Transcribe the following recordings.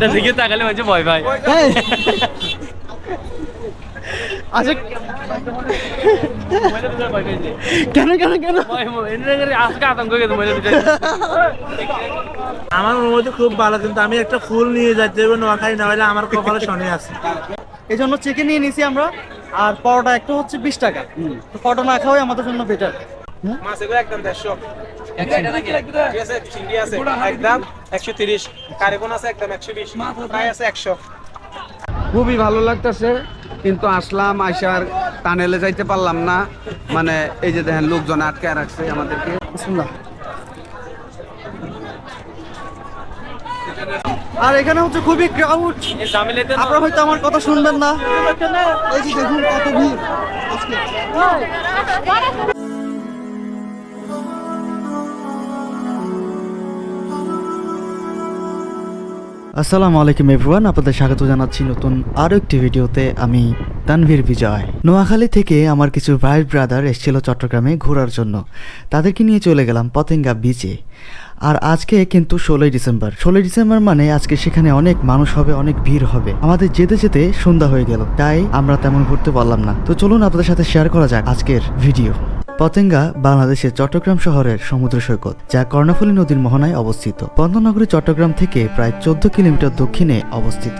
এটা দিকে তাকালে হচ্ছে ভয় ভাই এই। আচ্ছা। কেন কেন কেন? আজকে আতঙ্ক গেছে মহিলা দুটো আমার অনুভূতি খুব ভালো কিন্তু আমি একটা ফুল নিয়ে যাইতে হবে নোয়াখালী না হলে আমার কপালে শনি আছে। এই জন্য চিকেন নিয়ে নিছি আমরা আর পরোটা একটা হচ্ছে বিশ টাকা। তো পরোটা না খাওয়াই আমাদের জন্য বেটার মাছ এগুলো একদম দেড়শো। একদম একশো তিরিশ কারিগুন আছে একদম একশো বিশ ফ্রাই আছে একশো খুবই ভালো লাগতেছে কিন্তু আসলাম আইসার টানেলে যাইতে পারলাম না মানে এই যে দেখেন লোকজন আটকে রাখছে আমাদেরকে আর এখানে হচ্ছে খুবই ক্রাউড আপনারা হয়তো আমার কথা শুনবেন না এই যে দেখুন কত ভিড় আসসালামু আলাইকুম এভরিওয়ান, আপনাদের স্বাগত জানাচ্ছি নতুন আরও একটি ভিডিওতে। আমি তানভীর বিজয়। নোয়াখালী থেকে আমার কিছু ভাই ব্রাদার এসেছিল চট্টগ্রামে ঘোরার জন্য। তাদেরকে নিয়ে চলে গেলাম পতেঙ্গা বিচে আর আজকে কিন্তু ষোলোই ডিসেম্বর। ষোলোই ডিসেম্বর মানে আজকে সেখানে অনেক মানুষ হবে, অনেক ভিড় হবে। আমাদের যেতে যেতে সন্ধ্যা হয়ে গেল। তাই আমরা তেমন ঘুরতে পারলাম না। তো চলুন আপনাদের সাথে শেয়ার করা যাক আজকের ভিডিও পতেঙ্গা বাংলাদেশের চট্টগ্রাম শহরের সমুদ্র সৈকত, যা কর্ণফুলী নদীর মোহনায় অবস্থিত। বন্দরনগরী চট্টগ্রাম থেকে প্রায় চোদ্দ কিলোমিটার দক্ষিণে অবস্থিত।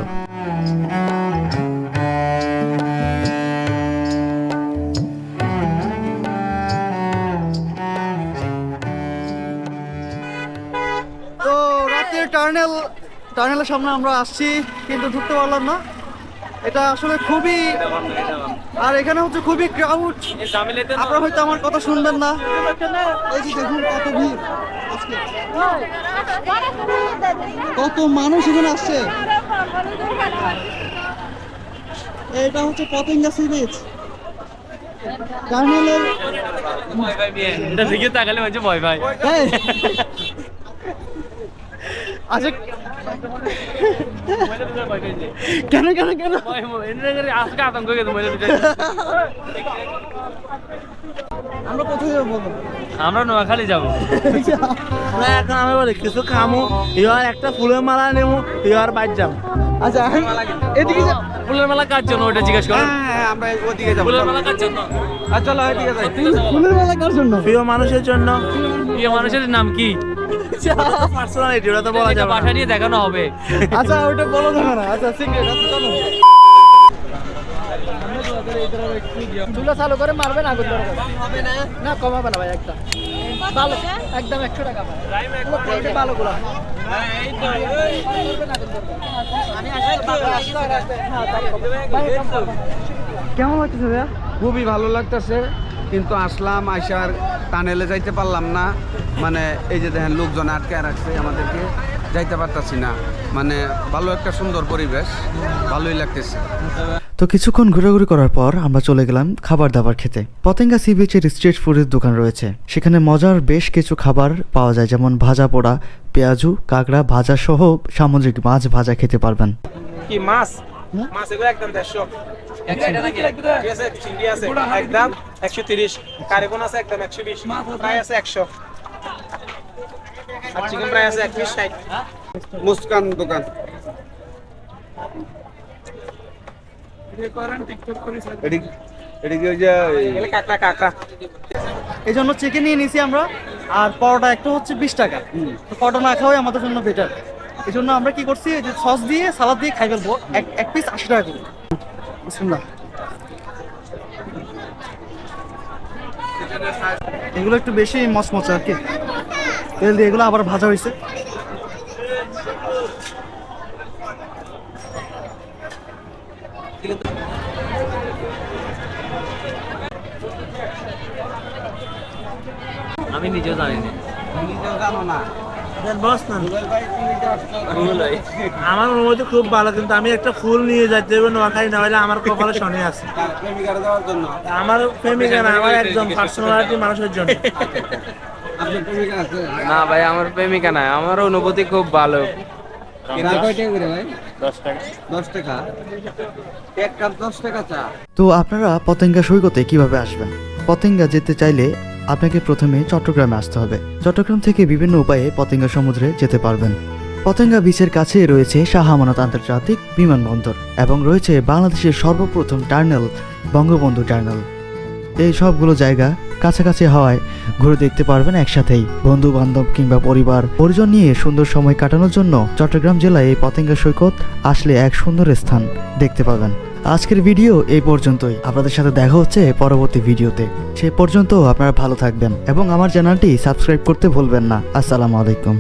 তো টার্নেল, টার্নেলের সামনে আমরা আসছি, কিন্তু ঢুকতে পারলাম না। এটা আসলে খুবই আর এখানে হচ্ছে খুবই ক্রাউড আপনারা হয়তো আমার কথা শুনবেন না। এই যে দেখুন কত ভিড় আজকে। কত মানুষ এখানে আসছে। এটা হচ্ছে পতেঙ্গা সি বিচ ভাই এটা দিকে তাকালে হচ্ছে ভয় ভাই আচ্ছা। কেন কেন কেন? আজকে আতঙ্ক আমরা কোথায় যাব আমরা নোয়াখালী যাব। না এখন আমি বলি কিছু খামো ইয়ার একটা ফুলের মালা নেব ইয়ার বাইর যাব। আচ্ছা এদিকে যা। ফুলের মেলা কার জন্য ওটা জিজ্ঞেস করো? হ্যাঁ আমরা ওদিকে যাব। ফুলের মেলা কার জন্য? আর চলো যাই। ফুলের মেলা কার জন্য? প্রিয় মানুষের জন্য। প্রিয় মানুষের নাম কি? পার্সোনালিটি ওটা তো বলা যাবে। বাসা নিয়ে দেখানো হবে। আচ্ছা ওটা বলো না না আচ্ছা সিক্রেট আচ্ছা চলো। চুলা চালু করে মারবেন আগুন হবে না? না কমাবে না ভাই একটা। ভালো একদম একশো টাকা ভালো গুলো। কেমন লাগতেছে ভাইয়া? খুবই ভালো লাগতেছে, কিন্তু আসলাম, আইসার টানেলে যাইতে পারলাম না। মানে এই যে দেখেন, লোকজন আটকে রাখছে আমাদেরকে, যাইতে পারতাছি না। মানে ভালো একটা সুন্দর পরিবেশ, ভালোই লাগতেছে। তো কিছুক্ষণ ঘোরাঘুরি করার পর আমরা চলে গেলাম খাবার দাবার খেতে। পতেঙ্গা সি বিচের স্ট্রিট ফুডের দোকান রয়েছে। সেখানে মজার বেশ কিছু খাবার পাওয়া যায় যেমন ভাজা পোড়া পেঁয়াজু কাঁকড়া ভাজা সহ সামুদ্রিক মাছ ভাজা খেতে পারবেন। কি মাছ? মাছ এগুলো একদম দেড়শো। চিংড়ি আছে একদম একশো তিরিশ। কারিগুন আছে একদম একশো বিশ। ফ্রাই আছে একশো। আর চিকেন ফ্রাই আছে এক পিস ষাট। মুস্কান দোকান এদিকে ওই যে এগুলো কাঁকড়া কাঁকড়া এই জন্য চিকেন নিয়ে নিছি আমরা আর পরোটা একটা হচ্ছে বিশ টাকা। তো পরোটা না খাওয়াই আমাদের জন্য বেটার এই জন্য আমরা কি করছি যে সস দিয়ে সালাদ দিয়ে খাই ফেলব এক এক পিস আশি টাকা করে। বিসমিল্লাহ। এগুলো একটু বেশি মচমচে আর কি। তেল দিয়ে এগুলো আবার ভাজা হয়েছে। আমি নিজেও জানি না। জানো না আমার অনুভূতি খুব ভালো কিন্তু আমি একটা ফুল নিয়ে যাইতে হবে নোয়াখালী না হলে আমার কপালে শনি আছে। আমার প্রেমিকা না আমার একজন পার্সোনালিটি মানুষের জন্য। না ভাই আমার প্রেমিকা নাই। আমার অনুভূতি খুব ভালো। তো আপনারা পতেঙ্গা সৈকতে কীভাবে আসবেন? পতেঙ্গা যেতে চাইলে আপনাকে প্রথমে চট্টগ্রামে আসতে হবে। চট্টগ্রাম থেকে বিভিন্ন উপায়ে পতেঙ্গা সমুদ্রে যেতে পারবেন। পতেঙ্গা বিচের কাছে রয়েছে শাহ আমানত আন্তর্জাতিক বিমানবন্দর এবং রয়েছে বাংলাদেশের সর্বপ্রথম টার্নেল বঙ্গবন্ধু টার্নেল। এই সবগুলো জায়গা কাছাকাছি হওয়ায় ঘুরে দেখতে পারবেন একসাথেই। বন্ধু বান্ধব কিংবা পরিবার। পরিজন নিয়ে সুন্দর সময় কাটানোর জন্য চট্টগ্রাম জেলায় এই পতেঙ্গা সৈকত আসলে এক সুন্দর স্থান দেখতে পাবেন। আজকের ভিডিও এই পর্যন্তই। আপনাদের সাথে দেখা হচ্ছে পরবর্তী ভিডিওতে। সে পর্যন্ত আপনারা ভালো থাকবেন এবং আমার চ্যানেলটি সাবস্ক্রাইব করতে ভুলবেন না। আসসালামু আলাইকুম।